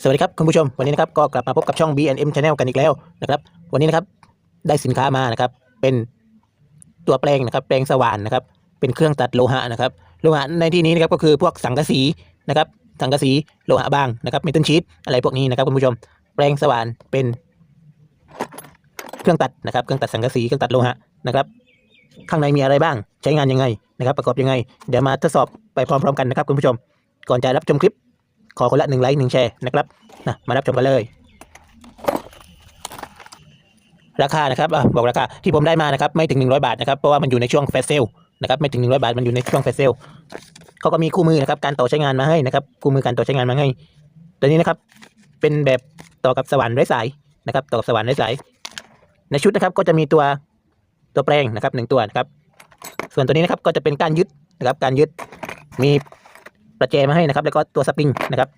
สวัสดีครับคุณผู้ชมวันนี้นะครับก็กลับมาพบกับช่อง B&M Channel กันอีกแล้วนะครับ วันนี้นะครับได้สินค้ามานะครับ เป็นตัวแปลงนะครับ แปลงสว่านนะครับ เป็นเครื่องตัดโลหะนะครับ โลหะในที่นี้นะครับก็คือพวกสังกะสีนะครับ สังกะสีโลหะบางนะครับเมทัลชีตอะไรพวกนี้นะครับคุณผู้ชม แปลงสว่านเป็นเครื่องตัดนะครับ เครื่องตัดสังกะสีเครื่องตัดโลหะนะครับข้างในมีอะไรบ้าง ใช้งานยังไงนะครับ ประกอบยังไง เดี๋ยวมาทดสอบไปพร้อมๆกันนะครับคุณผู้ชม ก่อนจะรับชมคลิป ขอคนละหนึ่งไลค์หนึ่งแชร์นะครับนะมารับชมกันเลย ราคานะครับอบอกราคาที่ผมได้มานะครับไม่ถึง 100 บาทนะครับเพราะว่ามันอยู่ในช่วงแฟชเซลนะครับไม่ถึง 100 บาทมันอยู่ในช่วงแฟชเซลเขาก็มีคู่มือนะครับการต่อใช้งานมาให้นะครับคู่มือการต่อใช้งานมาให้ ตัวนี้นะครับเป็นแบบต่อกับสว่านไร้สายนะครับต่อกับสว่านไร้สาย ในชุดนะครับก็จะมีตัวตัวแปลงนะครับหนึ่งตัวนะครับส่วนตัวนี้นะครับก็จะเป็นการยึดนะครับการยึดมี ประแจมาให้นะครับ แล้วก็ตัวสปริงนะครับ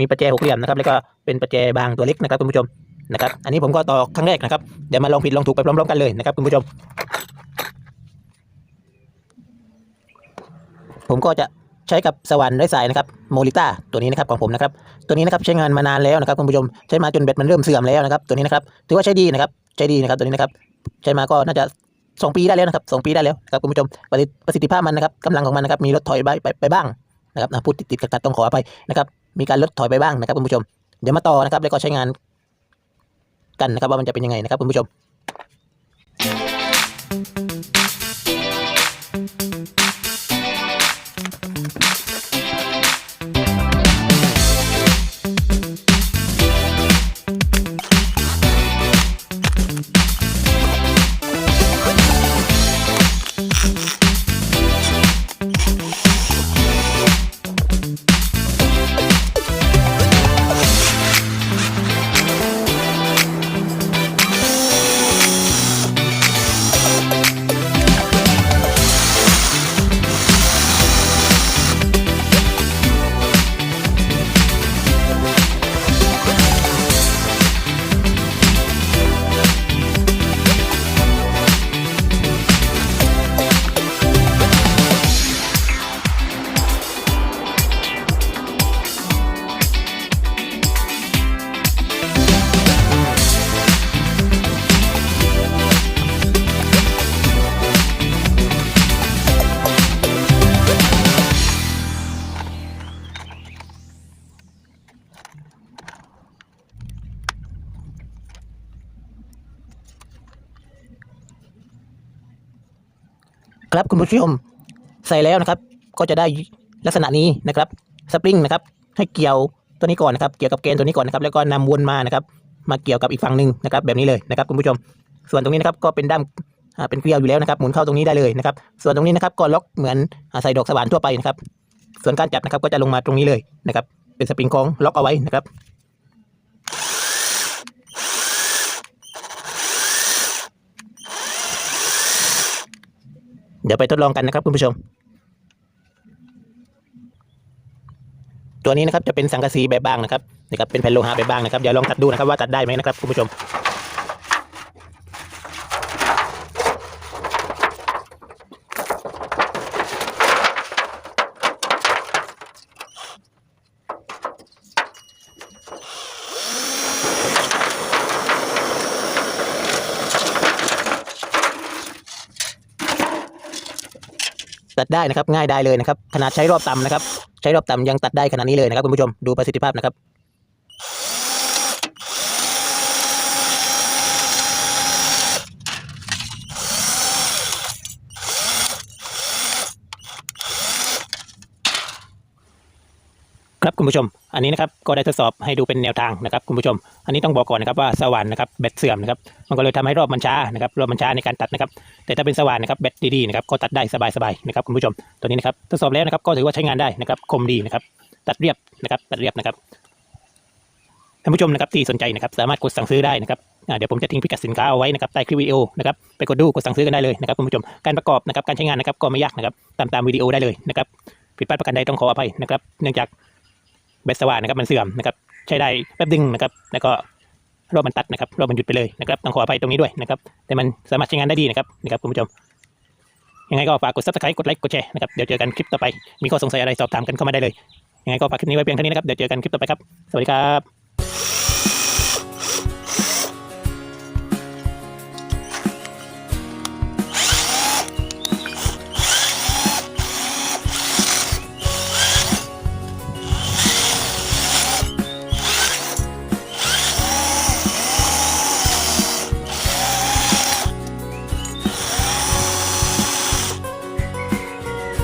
มีประแจหกเหลี่ยมนะครับ แล้วก็เป็นประแจบางตัวเล็กนะครับคุณผู้ชมนะครับ อันนี้ผมก็ต่อครั้งแรกนะครับ เดี๋ยวมาลองผิดลองถูกไปพร้อมๆกันเลยนะครับคุณผู้ชม ผมก็จะใช้กับสว่านไร้สายนะครับโมลิต้าตัวนี้นะครับของผมนะครับ ตัวนี้นะครับใช้งานมานานแล้วนะครับคุณผู้ชมใช้มาจนแบตมันเริ่มเสื่อมแล้วนะครับ ตัวนี้นะครับถือว่าใช้ดีนะครับใช้ดีนะครับตัวนี้นะครับ ใช้มาก็น่าจะสองปีได้แล้วนะครับสองปีได้แล้วนะครับคุณผู้ชมประสิทธิภาพมันนะครับกำลังของมันนะครับมีลดถอยไปไปบ้าง นะครับนะพูดติดติดๆกัดๆต้องขออภัยนะครับ มีการลดถอยไปบ้างนะครับคุณผู้ชม เดี๋ยวมาต่อนะครับ แล้วก็ใช้งานกันนะครับว่ามันจะเป็นยังไงนะครับคุณผู้ชม ครับคุณผู้ชมใส่แล้วนะครับ ก็จะได้ลักษณะนี้นะครับสปริงนะครับให้เกี่ยวตัวนี้ก่อนนะครับเกี่ยวกับเกณฑ์ตัวนี้ก่อนนะครับแล้วก็นำวนมานะครับ มาเกี่ยวกับอีกฝั่งหนึ่งนะครับแบบนี้เลยนะครับคุณผู้ชม ส่วนตรงนี้นะครับก็เป็นด้ามเป็นเกลียวอยู่แล้วนะครับหมุนเข้าตรงนี้ได้เลยนะครับ ส่วนตรงนี้นะครับก็ล็อกเหมือนใส่ดอกสว่านทั่วไปนะครับ ส่วนการจับนะครับก็จะลงมาตรงนี้เลยนะครับ เป็นสปริงของล็อกเอาไว้นะครับ เดี๋ยวไปทดลองกันนะครับคุณผู้ชม ตัวนี้นะครับจะเป็นสังกะสีแบบบางนะครับนะครับเป็นแผ่นโลหะแบบบางนะครับเดี๋ยวลองตัดดูนะครับว่าตัดได้ไหมนะครับคุณผู้ชม ตัดได้นะครับง่ายได้เลยนะครับขนาดใช้รอบต่ำนะครับ ใช้รอบต่ำยังตัดได้ขนาดนี้เลยนะครับคุณผู้ชมดูประสิทธิภาพนะครับ ครับคุณผู้ชม อันนี้นะครับก็ได้ทดสอบให้ดูเป็นแนวทางนะครับคุณผู้ชม อันนี้ต้องบอกก่อนนะครับว่าสว่านนะครับแบตเสื่อมนะครับมันก็เลยทำให้รอบมันช้านะครับรอบมันช้าในการตัดนะครับ แต่ถ้าเป็นสว่านนะครับแบตดีๆนะครับก็ตัดได้สบายๆนะครับคุณผู้ชมตัวนี้นะครับทดสอบแล้วนะครับก็ถือว่าใช้งานได้นะครับคมดีนะครับตัดเรียบนะครับตัดเรียบนะครับท่านผู้ชมนะครับที่สนใจนะครับสามารถกดสั่งซื้อได้นะครับเดี๋ยวผมจะทิ้งพิกัดสินค้าเอาไว้นะครับใต้คลิปวิดีโอนะครับไปกดดูกดสั่งซื้อกันได้เลยนะครับคุณผู้ชมการประกอบนะครับการใช้งานนะครับก็ไม่ยากนะครับตามตามวิดีโอได้เลยนะครับผิดพลาดประการใดต้องขออภัยนะครับเนื่องจาก แบตสว่านนะครับมันเสื่อมนะครับใช้ได้แป๊บดึงนะครับ แล้วก็รอบมันตัดนะครับรอบมันหยุดไปเลยนะครับต้องขออภัยตรงนี้ด้วยนะครับ แต่มันสามารถใช้งานได้ดีนะครับนะครับคุณผู้ชมยังไงก็ฝากกด subscribe กดไลค์กดแชร์นะครับเดี๋ยวเจอกันคลิปต่อไปมีข้อสงสัยอะไรสอบถามกันเข้ามาได้เลยยังไงก็ฝากคลิปนี้ไว้เพียงเท่านี้นะครับเดี๋ยวเจอกันคลิปต่อไปครับสวัสดีครับ